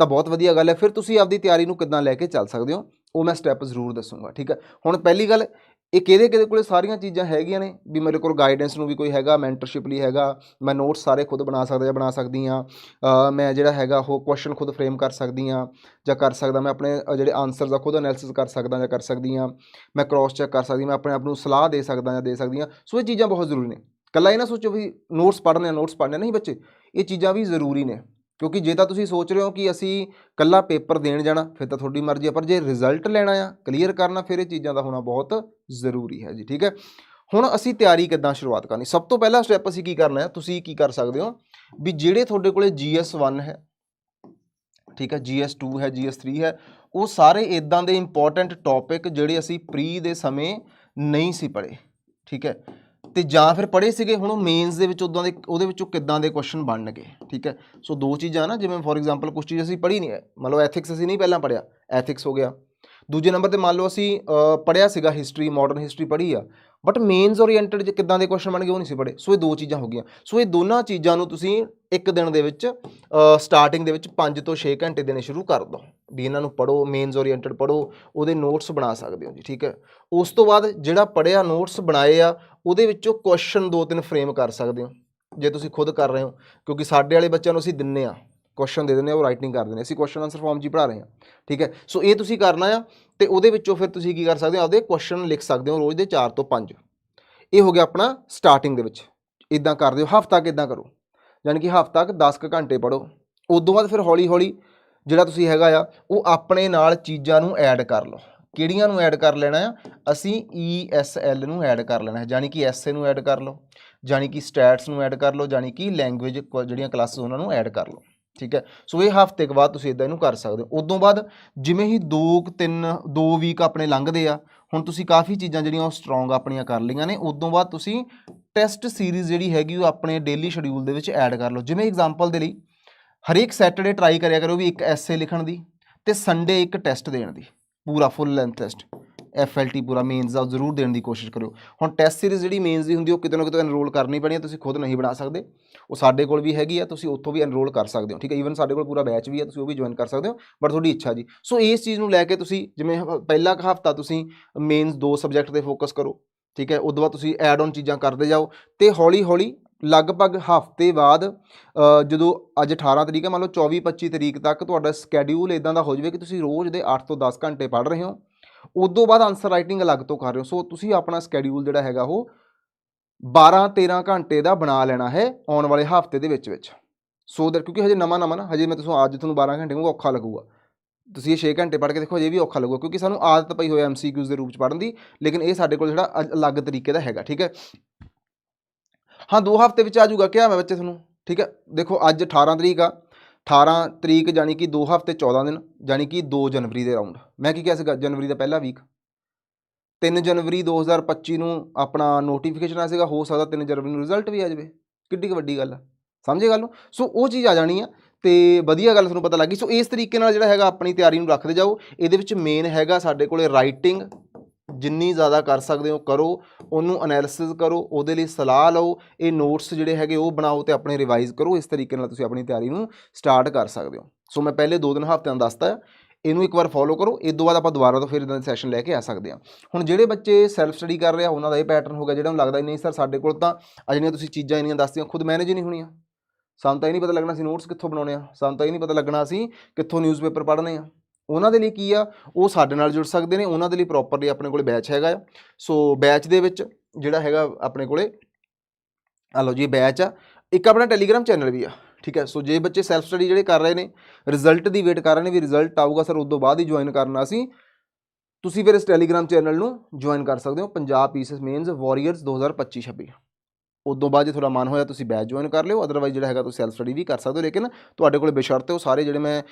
ਤਾਂ ਬਹੁਤ ਵਧੀਆ ਗੱਲ ਹੈ। ਫਿਰ ਤੁਸੀਂ ਆਪਦੀ ਤਿਆਰੀ ਨੂੰ ਕਿੱਦਾਂ ਲੈ ਕੇ ਚੱਲ ਸਕਦੇ ਹੋ, ਉਹ ਮੈਂ ਸਟੈਪ ਜ਼ਰੂਰ ਦੱਸੂਗਾ, ਠੀਕ ਹੈ? ਹੁਣ ਪਹਿਲੀ ਗੱਲ ਇਹ ਕਿਹਦੇ ਕਿਹਦੇ ਕੋਲੇ ਸਾਰੀਆਂ ਚੀਜ਼ਾਂ ਹੈਗੀਆਂ ਨੇ? ਵੀ ਮੇਰੇ ਕੋਲ ਗਾਈਡੈਂਸ ਨੂੰ ਵੀ ਕੋਈ ਹੈਗਾ ਮੈਂਟਰਸ਼ਿਪ ਲਈ ਹੈਗਾ, ਮੈਂ ਨੋਟਸ ਸਾਰੇ ਖੁਦ ਬਣਾ ਸਕਦਾ ਜਾਂ ਬਣਾ ਸਕਦੀ ਆ ਮੈਂ ਜਿਹੜਾ ਹੈਗਾ ਉਹ ਕੁਐਸਚਨ ਖੁਦ ਫਰੇਮ ਕਰ ਸਕਦੀ ਆ ਜਾਂ ਕਰ ਸਕਦਾ, ਮੈਂ ਆਪਣੇ ਜਿਹੜੇ ਆਨਸਰ ਦਾ ਖੁਦ ਐਨਾਲਿਸਿਸ ਕਰ ਸਕਦਾ ਜਾਂ ਕਰ ਸਕਦੀ ਆ ਮੈਂ ਕ੍ਰਾਸ ਚੈੱਕ ਕਰ ਸਕਦੀ ਮੈਂ ਆਪਣੇ ਆਪ ਨੂੰ ਸਲਾਹ ਦੇ ਸਕਦਾ ਜਾਂ ਦੇ ਸਕਦੀ ਆ ਸੋ ਇਹ ਚੀਜ਼ਾਂ ਬਹੁਤ ਜ਼ਰੂਰੀ ਨੇ। ਕੱਲਾ ਇਹ ਨਾ ਸੋਚੋ ਵੀ ਨੋਟਸ ਪੜ੍ਹਨੇ ਆ ਨੋਟਸ ਪੜ੍ਹਨੇ ਨਹੀਂ ਬੱਚੇ, ਇਹ ਚੀਜ਼ਾਂ ਵੀ ਜ਼ਰੂਰੀ ਨੇ। ਕਿਉਂਕਿ ਜੇ ਤਾਂ ਤੁਸੀਂ ਸੋਚ ਰਹੇ ਹੋ ਕਿ ਅਸੀਂ ਕੱਲਾ ਪੇਪਰ ਦੇਣ ਜਾਣਾ, ਫਿਰ ਤਾਂ ਤੁਹਾਡੀ ਮਰਜ਼ੀ ਹੈ ਪਰ ਜੇ ਰਿਜ਼ਲਟ ਲੈਣਾ ਆ ਕਲੀਅਰ ਕਰਨਾ, ਫਿਰ ਇਹ ਚੀਜ਼ਾਂ ਦਾ ਹੋਣਾ ਬਹੁਤ ਜ਼ਰੂਰੀ ਹੈ ਜੀ, ਠੀਕ ਹੈ? ਹੁਣ ਅਸੀਂ ਤਿਆਰੀ ਕਿੱਦਾਂ ਸ਼ੁਰੂਆਤ ਕਰਨੀ? ਸਭ ਤੋਂ ਪਹਿਲਾ ਸਟੈਪ ਅਸੀਂ ਕੀ ਕਰਨਾ ਹੈ? ਤੁਸੀਂ ਕੀ ਕਰ ਸਕਦੇ ਹੋ ਵੀ ਜਿਹੜੇ ਤੁਹਾਡੇ ਕੋਲੇ GS1 ਹੈ, ਠੀਕ ਹੈ GS2 ਹੈ GS3 ਹੈ, ਉਹ ਸਾਰੇ ਇਦਾਂ ਦੇ ਇੰਪੋਰਟੈਂਟ ਟੌਪਿਕ ਜਿਹੜੇ ਅਸੀਂ ਪ੍ਰੀ ਦੇ ਸਮੇਂ ਨਹੀਂ ਸੀ ਪੜ੍ਹੇ, ਠੀਕ ਹੈ? ਤੇ ਜਾਂ ਫਿਰ ਪੜ੍ਹੇ ਸੀਗੇ ਹੁਣ ਉਹ ਮੇਨਸ ਦੇ ਵਿੱਚ ਉਦਾਂ ਦੇ ਉਹਦੇ ਵਿੱਚੋਂ ਕਿੱਦਾਂ ਦੇ ਕੁਐਸਚਨ ਬਣਨਗੇ ਠੀਕ ਹੈ? ਸੋ ਦੋ ਚੀਜ਼ਾਂ ਨਾ ਜਿਵੇਂ ਫੋਰ ਐਗਜ਼ਾਮਪਲ ਕੁਝ ਚੀਜ਼ ਅਸੀਂ ਪੜ੍ਹੀ ਨਹੀਂ ਹੈ ਮੰਨ ਲਓ ਐਥਿਕਸ ਅਸੀਂ ਨਹੀਂ ਪਹਿਲਾਂ ਪੜ੍ਹਿਆ ਐਥਿਕਸ ਹੋ ਗਿਆ। ਦੂਜੇ ਨੰਬਰ ਤੇ ਮੰਨ ਲਓ ਅਸੀਂ ਅ, ਪੜ੍ਹਿਆ ਸੀਗਾ ਹਿਸਟਰੀ ਮਾਡਰਨ ਹਿਸਟਰੀ ਪੜ੍ਹੀ ਆ ਬਟ ਮੇਨਸ ਓਰੀਐਂਟਡ ਕਿੱਦਾਂ ਦੇ ਕੁਐਸਚਨ ਗਏ ਉਹ ਨਹੀਂ ਸੀ ਪੜ੍ਹੇ। ਸੋ ਇਹ ਦੋ ਚੀਜ਼ਾਂ ਹੋ ਗਈਆਂ। ਸੋ ਇਹ ਦੋਨਾਂ ਚੀਜ਼ਾਂ ਨੂੰ ਤੁਸੀਂ ਇੱਕ ਦਿਨ ਦੇ ਵਿੱਚ ਸਟਾਰਟਿੰਗ ਦੇ ਵਿੱਚ 5 ਤੋਂ 6 ਘੰਟੇ ਦੇਣੇ ਸ਼ੁਰੂ ਕਰ ਦਿਓ ਵੀ ਇਹਨਾਂ ਨੂੰ ਪੜੋ ਮੇਨਸ ਓਰੀਐਂਟਡ ਪੜੋ ਉਹਦੇ ਨੋਟਸ ਬਣਾ ਸਕਦੇ ਹੋ ਜੀ ਠੀਕ ਹੈ? ਉਸ ਤੋਂ ਬਾਅਦ ਜਿਹੜਾ ਪੜਿਆ ਨੋਟਸ ਬਣਾਏ ਆ ਉਹਦੇ ਵਿੱਚੋਂ ਕੁਐਸਚਨ ਦੋ ਤਿੰਨ ਫਰੇਮ ਕਰ ਸਕਦੇ ਹੋ, ਜੇ ਤੁਸੀਂ ਖੁਦ ਕਰ ਰਹੇ ਹੋ, ਕਿਉਂਕਿ ਸਾਡੇ ਵਾਲੇ ਬੱਚਿਆਂ ਨੂੰ ਅਸੀਂ ਦਿੰਨੇ ਆ ਕੁਐਸਚਨ ਦੇ ਦਿੰਦੇ ਆ ਉਹ ਰਾਈਟਿੰਗ ਕਰ ਦਿੰਦੇ ਆ। ਅਸੀਂ ਕੁਐਸਚਨ ਆਨਸਰ ਫਾਰਮ 'ਚ ਹੀ ਪੜ੍ਹਾ ਰਹੇ ਹਾਂ, ਠੀਕ ਹੈ ਸੋ ਇਹ ਤੁਸੀਂ ਕਰਨਾ ਆ, ਤੇ ਉਹਦੇ ਵਿੱਚੋਂ ਫਿਰ ਤੁਸੀਂ ਕੀ ਕਰ ਸਕਦੇ ਹੋ, ਆਪਦੇ ਕੁਐਸਚਨ ਲਿਖ ਸਕਦੇ ਹੋ ਰੋਜ਼ ਦੇ 4 ਤੋਂ 5 ਇਹ ਹੋ ਗਿਆ ਆਪਣਾ ਸਟਾਰਟਿੰਗ ਦੇ ਵਿੱਚ ਇਦਾਂ ਕਰ ਦਿਓ, ਹਫਤਾ ਕਿਦਾਂ ਕਰੋ ਯਾਨੀ ਕਿ ਹਫਤਾ ਕ 10 ਕੁ ਘੰਟੇ ਪੜੋ ਤੋਂ ਬਾਅਦ ਫਿਰ ਹੌਲੀ ਹੌਲੀ ਜਿਹੜਾ ਤੁਸੀਂ ਹੈਗਾ ਆ, ਉਹ ਆਪਣੇ ਨਾਲ ਚੀਜ਼ਾਂ ਨੂੰ ਐਡ ਕਰ ਲਓ ਕਿਹੜੀਆਂ ਨੂੰ ਐਡ ਕਰ ਲੈਣਾ ਆ? ਅਸੀਂ ESL ਨੂੰ ਐਡ ਕਰ ਲੈਣਾ ਹੈ ਜਾਨੀ ਕਿ ਐਸਏ ਨੂੰ ਐਡ ਕਰ ਲਓ ਜਾਨੀ ਕਿ ਸਟੈਟਸ ਨੂੰ ਐਡ ਕਰ ਲਓ ਜਾਨੀ ਕਿ ਲੈਂਗੁਏਜ ਜਿਹੜੀਆਂ ਕਲਾਸਿਸ ਉਹਨਾਂ ਨੂੰ ਐਡ ਕਰ ਲਓ, ਠੀਕ ਹੈ? ਸੋ ਇਹ ਹਫ਼ਤੇ ਕੁ ਬਾਅਦ ਤੁਸੀਂ ਇਦਾਂ ਇਹਨੂੰ ਕਰ ਸਕਦੇ ਹੋ। ਉਦੋਂ ਬਾਅਦ ਜਿਵੇਂ ਹੀ 2 3 2 ਵੀਕ ਆਪਣੇ ਲੰਘਦੇ ਆ, ਹੁਣ ਤੁਸੀਂ ਕਾਫੀ ਚੀਜ਼ਾਂ ਜਿਹੜੀਆਂ ਉਹ ਸਟਰੋਂਗ ਆਪਣੀਆਂ ਕਰ ਲਈਆਂ ਨੇ, ਉਦੋਂ ਬਾਅਦ ਤੁਸੀਂ ਟੈਸਟ ਸੀਰੀਜ਼ ਜਿਹੜੀ ਹੈਗੀ ਉਹ ਆਪਣੇ ਡੇਲੀ ਸ਼ਡਿਊਲ ਦੇ ਵਿੱਚ ਐਡ ਕਰ ਲਓ। ਜਿਵੇਂ ਐਗਜ਼ਾਮਪਲ ਦੇ ਲਈ, ਹਰੇਕ ਸੈਟਰਡੇ ਟਰਾਈ ਕਰਿਆ ਕਰੋ ਵੀ ਇੱਕ ਐਸੇ ਲਿਖਣ ਦੀ ਤੇ ਸੰਡੇ ਇੱਕ ਟੈਸਟ ਦੇਣ ਦੀ। ਪੂਰਾ ਫੁੱਲ ਲੈਂਥ ਟੈਸਟ ਐਫਐਲਟੀ ਪੂਰਾ ਮੇਨਸ ਦਾ ਜ਼ਰੂਰ ਦੇਣ ਦੀ ਕੋਸ਼ਿਸ਼ ਕਰਿਓ। ਹੁਣ ਟੈਸਟ ਸੀਰੀਜ਼ ਜਿਹੜੀ ਮੇਨਸ ਦੀ ਹੁੰਦੀ ਉਹ ਕਿਤੇ ਨਾ ਕਿਤੇ ਐਨਰੋਲ ਕਰਨੀ ਪੈਣੀ ਹੈ ਤੁਸੀਂ ਖੁਦ ਨਹੀਂ ਬਣਾ ਸਕਦੇ। ਉਹ ਸਾਡੇ ਕੋਲ ਵੀ ਹੈਗੀ ਆ, ਤੁਸੀਂ ਉੱਥੋਂ ਵੀ ਐਨਰੋਲ ਕਰ ਸਕਦੇ ਹੋ, ਠੀਕ ਹੈ ਈਵਨ ਸਾਡੇ ਕੋਲ ਪੂਰਾ ਬੈਚ ਵੀ ਹੈ ਤੁਸੀਂ ਉਹ ਵੀ ਜੁਆਇਨ ਕਰ ਸਕਦੇ ਹੋ ਬਟ ਤੁਹਾਡੀ ਇੱਛਾ ਜੀ। ਸੋ ਇਸ ਚੀਜ਼ ਨੂੰ ਲੈ ਕੇ ਤੁਸੀਂ, ਜਿਵੇਂ ਹ- ਪਹਿਲਾ ਕੁ ਹਫਤਾ ਤੁਸੀਂ ਮੇਨਸ ਦੋ ਸਬਜੈਕਟ ਤੇ ਫੋਕਸ ਕਰੋ, ਠੀਕ ਹੈ ਉਸ ਤੋਂ ਬਾਅਦ ਤੁਸੀਂ ਐਡ ਔਨ ਚੀਜ਼ਾਂ ਕਰਦੇ ਜਾਓ, ਤੇ ਹੌਲੀ ਹੌਲੀ ਲਗਭਗ ਹਫ਼ਤੇ ਬਾਅਦ ਜਦੋਂ ਅੱਜ 18 ਤਰੀਕ ਹੈ, ਮੰਨ ਲਓ 24 25 ਤਰੀਕ ਤੱਕ ਤੁਹਾਡਾ ਸਕੇਡਿਊਲ ਇਦਾਂ ਦਾ ਹੋ ਜਾਵੇ ਕਿ ਤੁਸੀਂ ਰੋਜ਼ ਦੇ 8 ਤੋਂ 10 ਘੰਟੇ ਪੜ੍ਹ ਰਹੇ ਹੋ, ਉਦੋਂ ਬਾਅਦ ਆਨਸਰ ਰਾਈਟਿੰਗ ਅਲੱਗ ਤੋਂ ਕਰ ਰਹੇ ਹੋ। ਸੋ ਤੁਸੀਂ ਆਪਣਾ ਸਕੇਡਿਊਲ ਜਿਹੜਾ ਹੈਗਾ ਉਹ 12 13 ਘੰਟੇ ਦਾ ਬਣਾ ਲੈਣਾ ਹੈ ਆਉਣ ਵਾਲੇ ਹਫ਼ਤੇ ਦੇ ਵਿੱਚ ਵਿੱਚ। ਸੋ ਦੈਟ ਕਿਉਂਕਿ ਹਜੇ ਨਵਾਂ ਨਵਾਂ ਨਾ, ਹਜੇ ਮੈਂ ਤੁਹਾਨੂੰ ਅੱਜ ਤੁਹਾਨੂੰ 12 ਘੰਟੇ ਕਹੂੰਗਾ ਔਖਾ ਲੱਗੂਗਾ। ਤੁਸੀਂ ਇਹ 6 ਘੰਟੇ ਪੜ੍ਹ ਕੇ ਦੇਖੋ, ਹਜੇ ਵੀ ਔਖਾ ਲੱਗੂਗਾ ਕਿਉਂਕਿ ਸਾਨੂੰ ਆਦਤ ਪਈ ਹੋਈ ਐਮਸੀਕਿਊਜ਼ ਦੇ ਰੂਪ ਚ ਪੜ੍ਹਨ ਦੀ, ਲੇਕਿਨ ਇਹ ਸਾਡੇ ਕੋਲ ਜਿਹੜਾ ਅ- ਅਲੱਗ ਤਰੀਕੇ ਦਾ ਹੈਗਾ, ਠੀਕ ਹੈ। ਹਾਂ, ਦੋ ਹਫ਼ਤੇ ਵਿੱਚ ਆ ਜਾਊਗਾ, ਕਿਹਾ ਮੈਂ ਬੱਚੇ ਤੁਹਾਨੂੰ, ਠੀਕ ਹੈ? ਦੇਖੋ, ਅੱਜ 18 ਤਰੀਕ ਆ 18 ਤਰੀਕ ਜਾਨੀ ਕਿ 2 ਹਫ਼ਤੇ 14 ਦਿਨ ਜਾਨੀ ਕਿ 2 ਜਨਵਰੀ ਦੇ ਰਾਉਂਡ ਮੈਂ ਕੀ ਕਿਹਾ ਸੀਗਾ? ਜਨਵਰੀ ਦਾ ਪਹਿਲਾ ਵੀਕ 3 ਜਨਵਰੀ 2025 ਨੂੰ ਆਪਣਾ ਨੋਟੀਫਿਕੇਸ਼ਨ ਆ ਸੀਗਾ, ਹੋ ਸਕਦਾ 3 ਜਨਵਰੀ ਨੂੰ ਰਿਜ਼ਲਟ ਵੀ ਆ ਜਾਵੇ। ਕਿੱਡੀ ਕੁ ਵੱਡੀ ਗੱਲ ਆ। ਸਮਝੇ ਗੱਲ ਨੂੰ? ਸੋ, ਉਹ ਚੀਜ਼ ਆ ਜਾਣੀ ਆ, ਤੇ ਵਧੀਆ ਗੱਲ ਤੁਹਾਨੂੰ ਪਤਾ ਲੱਗੀ ਸੋ, ਇਸ ਤਰੀਕੇ ਨਾਲ ਜਿਹੜਾ ਹੈਗਾ ਆਪਣੀ ਤਿਆਰੀ ਨੂੰ ਰੱਖਦੇ ਜਾਓ। ਇਹਦੇ ਵਿੱਚ ਮੇਨ ਹੈਗਾ ਸਾਡੇ ਕੋਲੇ ਰਾਈਟਿੰਗ ਜਿੰਨੀ ਜ਼ਿਆਦਾ ਕਰ ਸਕਦੇ ਹੋ, ਕਰੋ, ਉਹਨੂੰ ਐਨਾਲਿਸਿਸ ਕਰੋ, ਉਹਦੇ ਲਈ ਸਲਾਹ ਲਓ, ਇਹ ਨੋਟਸ ਜਿਹੜੇ ਹੈਗੇ ਉਹ ਬਣਾਓ ਤੇ ਆਪਣੇ ਰਿਵਾਈਜ਼ ਕਰੋ, ਇਸ ਤਰੀਕੇ ਨਾਲ ਤੁਸੀਂ ਆਪਣੀ ਤਿਆਰੀ ਨੂੰ ਸਟਾਰਟ ਕਰ ਸਕਦੇ ਹੋ। ਸੋ ਮੈਂ ਪਹਿਲੇ ਦੋ ਦਿਨ ਹਫ਼ਤਿਆਂ ਦਾ ਦੱਸਤਾ, ਇਹਨੂੰ ਇੱਕ ਵਾਰ ਫੋਲੋ ਕਰੋ ਇਸ ਤੋਂ ਬਾਅਦ ਆਪਾਂ ਦੁਬਾਰਾ ਤੋਂ ਫਿਰ ਇਦਾਂ ਦੇ ਸੈਸ਼ਨ ਲੈ ਕੇ ਆ ਸਕਦੇ ਹਾਂ। ਹੁਣ ਜਿਹੜੇ ਬੱਚੇ ਸੈਲਫ ਸਟੱਡੀ ਕਰ ਰਹੇ ਆ, ਉਹਨਾਂ ਦਾ ਇਹ ਪੈਟਰਨ ਹੋ ਗਿਆ, ਜਿਹੜਾ ਨੂੰ ਲੱਗਦਾ ਹੀ ਨਹੀਂ ਸਰ ਸਾਡੇ ਕੋਲ ਤਾਂ ਆ ਜਿਹੜੀਆਂ ਤੁਸੀਂ ਚੀਜ਼ਾਂ ਇੰਨੀਆਂ ਦੱਸਦੀਆਂ ਖੁਦ ਮੈਨੇਜ ਹੀ ਨਹੀਂ ਹੋਣੀਆਂ। ਸਾਨੂੰ ਤਾਂ ਇਹ ਨਹੀਂ ਪਤਾ ਲੱਗਣਾ ਸੀ ਨੋਟਸ ਕਿੱਥੋਂ ਬਣਾਉਣੇ ਆ, ਸਾਨੂੰ ਤਾਂ ਇਹ ਨਹੀਂ ਪਤਾ ਲੱਗਣਾ ਸੀ ਕਿੱਥੋਂ ਨਿਊਜ਼ਪੇਪਰ ਪੜ੍ਹਨੇ ਆ। ਉਹਨਾਂ ਦੇ ਲਈ ਕੀ ਆ? ਉਹ ਸਾਡੇ ਨਾਲ ਜੁੜ ਸਕਦੇ ਨੇ, ਉਹਨਾਂ ਦੇ ਲਈ ਪ੍ਰੋਪਰਲੀ ਆਪਣੇ ਕੋਲੇ ਬੈਚ ਹੈਗਾ ਆ। ਸੋ ਬੈਚ ਦੇ ਵਿੱਚ ਜਿਹੜਾ ਹੈਗਾ ਆਪਣੇ ਕੋਲੇ ਆ ਲਓ ਜੀ ਬੈਚ ਆ। ਇੱਕ ਆਪਣਾ ਟੈਲੀਗ੍ਰਾਮ ਚੈਨਲ ਵੀ ਆ, ਠੀਕ ਹੈ? ਸੋ ਜੇ ਬੱਚੇ ਸੈਲਫ ਸਟੱਡੀ ਜਿਹੜੇ ਕਰ ਰਹੇ ਨੇ ਰਿਜ਼ਲਟ ਦੀ ਵੇਟ ਕਰ ਰਹੇ ਨੇ ਵੀ ਰਿਜ਼ਲਟ ਆਊਗਾ ਸਰ ਉਸ ਤੋਂ ਬਾਅਦ ਹੀ ਜੁਆਇਨ ਕਰਨਾ ਸੀ ਤੁਸੀਂ ਫਿਰ ਇਸ ਟੈਲੀਗ੍ਰਾਮ ਚੈਨਲ ਨੂੰ ਜੁਆਇਨ ਕਰ ਸਕਦੇ ਹੋ, ਪੰਜਾਬ ਪੀਸਸ ਮੇਨਸ ਵਾਰੀਅਰਸ 2025 26 ਉਦੋਂ ਬਾਅਦ ਜੇ ਤੁਹਾਡਾ ਮਨ ਹੋਇਆ ਤੁਸੀਂ ਬੈਚ ਜੁਆਇਨ ਕਰ ਲਿਓ ਅਦਰਵਾਈਜ਼ ਜਿਹੜਾ ਹੈਗਾ ਤੁਸੀਂ ਸੈਲਫ ਸਟੱਡੀ ਵੀ ਕਰ ਸਕਦੇ ਹੋ, ਲੇਕਿਨ ਤੁਹਾਡੇ ਕੋਲ ਬੇਸ਼ਰਤ ਉਹ ਸਾਰੇ ਜਿਹੜੇ ਮੈਂ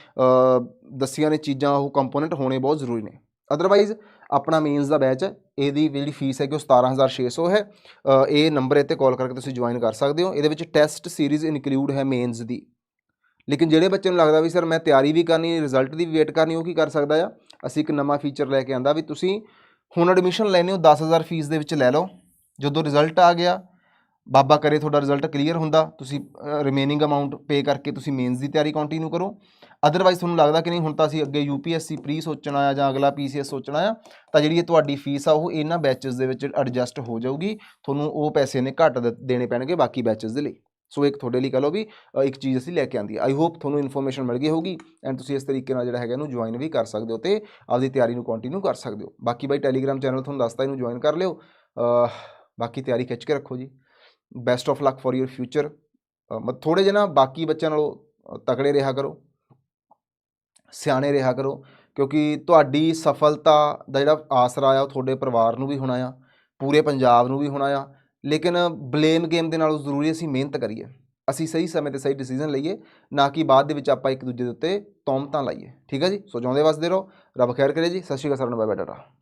ਦੱਸੀਆਂ ਨੇ ਚੀਜ਼ਾਂ, ਉਹ ਕੰਪੋਨੈਂਟ ਹੋਣੇ ਬਹੁਤ ਜ਼ਰੂਰੀ ਨੇ। ਅਦਰਵਾਈਜ਼ ਆਪਣਾ ਮੇਨਸ ਦਾ ਬੈਚ ਹੈ, ਇਹਦੀ ਜਿਹੜੀ ਫੀਸ ਹੈ ਕਿ ਉਹ 17600 ਹੈ ਇਹ ਨੰਬਰ ਇੱਥੇ ਕਾਲ ਕਰਕੇ ਤੁਸੀਂ ਜੁਆਇਨ ਕਰ ਸਕਦੇ ਹੋ। ਇਹਦੇ ਵਿੱਚ ਟੈਸਟ ਸੀਰੀਜ਼ ਇਨਕਲੂਡ ਹੈ ਮੇਨਸ ਦੀ। ਲੇਕਿਨ ਜਿਹੜੇ ਬੱਚੇ ਨੂੰ ਲੱਗਦਾ ਵੀ ਸਰ ਮੈਂ ਤਿਆਰੀ ਵੀ ਕਰਨੀ ਰਿਜ਼ਲਟ ਦੀ ਵੀ ਵੇਟ ਕਰਨੀ, ਉਹ ਕੀ ਕਰ ਸਕਦਾ ਆ? ਅਸੀਂ ਇੱਕ ਨਵਾਂ ਫੀਚਰ ਲੈ ਕੇ ਆਂਦਾ ਵੀ ਤੁਸੀਂ ਹੁਣ ਐਡਮਿਸ਼ਨ ਲੈਣੇ ਹੋ 10000 ਫੀਸ ਦੇ ਵਿੱਚ ਲੈ ਲਓ। ਜਦੋਂ ਰਿਜ਼ਲਟ ਆ ਗਿਆ ਬਾਬਾ ਕਰੇ ਤੁਹਾਡਾ ਰਿਜ਼ਲਟ ਕਲੀਅਰ ਹੁੰਦਾ, ਤੁਸੀਂ ਰਿਮੇਨਿੰਗ ਅਮਾਉਂਟ ਪੇ ਕਰਕੇ ਤੁਸੀਂ ਮੇਨਸ ਦੀ ਤਿਆਰੀ ਕੰਟੀਨਿਊ ਕਰੋ। ਅਦਰਵਾਈਜ਼ ਤੁਹਾਨੂੰ ਲੱਗਦਾ ਕਿ ਨਹੀਂ, ਹੁਣ ਤਾਂ ਅਸੀਂ ਅੱਗੇ ਯੂਪੀਐਸਸੀ ਪ੍ਰੀ ਸੋਚਣਾ ਆ ਜਾਂ ਅਗਲਾ ਪੀਸੀਐਸ ਸੋਚਣਾ ਆ ਤਾਂ ਜਿਹੜੀ ਇਹ ਤੁਹਾਡੀ ਫੀਸ ਆ, ਉਹ ਇਹਨਾਂ ਬੈਚਸ ਦੇ ਵਿੱਚ ਐਡਜਸਟ ਹੋ ਜਾਊਗੀ। ਤੁਹਾਨੂੰ ਉਹ ਪੈਸੇ ਨੇ ਘੱਟ ਦ- ਦੇਣੇ ਪੈਣਗੇ ਬਾਕੀ ਬੈਚਸ ਦੇ ਲਈ। ਸੋ ਇੱਕ ਤੁਹਾਡੇ ਲਈ ਕਹ ਲਓ ਵੀ ਇੱਕ ਚੀਜ਼ ਅਸੀਂ ਲੈ ਕੇ ਆਂਦੀ ਆਈ ਹੋਪ ਤੁਹਾਨੂੰ ਇਨਫੋਰਮੇਸ਼ਨ ਮਿਲ ਗਈ ਹੋਊਗੀ ਐਂਡ ਤੁਸੀਂ ਇਸ ਤਰੀਕੇ ਨਾਲ ਜਿਹੜਾ ਹੈਗਾ ਇਹਨੂੰ ਜੁਆਇਨ ਵੀ ਕਰ ਸਕਦੇ ਹੋ ਤੇ ਆਪਦੀ ਤਿਆਰੀ ਨੂੰ ਕੰਟੀਨਿਊ ਕਰ ਸਕਦੇ ਹੋ। ਬਾਕੀ ਬਾਈ ਟੈਲੀਗ੍ਰਾਮ ਚੈਨਲ ਤੁਹਾਨੂੰ ਦੱਸਦਾ ਇਹਨੂੰ ਜੁਆਇਨ ਕਰ ਲਿਓ। ਬਾਕੀ ਤਿਆਰੀ ਖਿੱਚ ਕੇ ਰੱਖੋ ਜੀ। Best of luck for your future ਮਤ ਥੋੜੇ ਜਿਹਾ ਨਾ ਬਾਕੀ ਬੱਚਿਆਂ ਨਾਲੋਂ ਤਕੜੇ ਰਿਹਾ ਕਰੋ। ਸਿਆਣੇ ਰਿਹਾ ਕਰੋ, ਕਿਉਂਕਿ ਤੁਹਾਡੀ ਸਫਲਤਾ ਦਾ ਜਿਹੜਾ ਆਸਰਾ ਆ, ਉਹ ਤੁਹਾਡੇ ਪਰਿਵਾਰ ਨੂੰ ਵੀ ਹੋਣਾ ਆ, ਪੂਰੇ ਪੰਜਾਬ ਨੂੰ ਵੀ ਹੋਣਾ ਆ। ਲੇਕਿਨ ਬਲੇਮ ਗੇਮ ਦੇ ਨਾਲੋਂ ਜ਼ਰੂਰੀ ਅਸੀਂ ਮਿਹਨਤ ਕਰੀਏ। ਅਸੀਂ ਸਹੀ ਸਮੇਂ ਤੇ ਸਹੀ ਡਿਸੀਜਨ ਲਈਏ, ਨਾ ਕਿ ਬਾਅਦ ਦੇ ਵਿੱਚ ਆਪਾਂ ਇੱਕ ਦੂਜੇ ਦੇ ਉੱਤੇ ਤੌਮਤਾਂ ਲਾਈਏ। ਠੀਕ ਹੈ ਜੀ? ਸੋ ਜਿਉਂਦੇ ਵਸਦੇ ਰਹੋ। ਰੱਬ ਖੈਰ ਕਰੇ ਜੀ। ਸਤਿ ਸ਼੍ਰੀ ਅਕਾਲ ਸਾਰਿਆਂ ਨੂੰ ਬਾਏ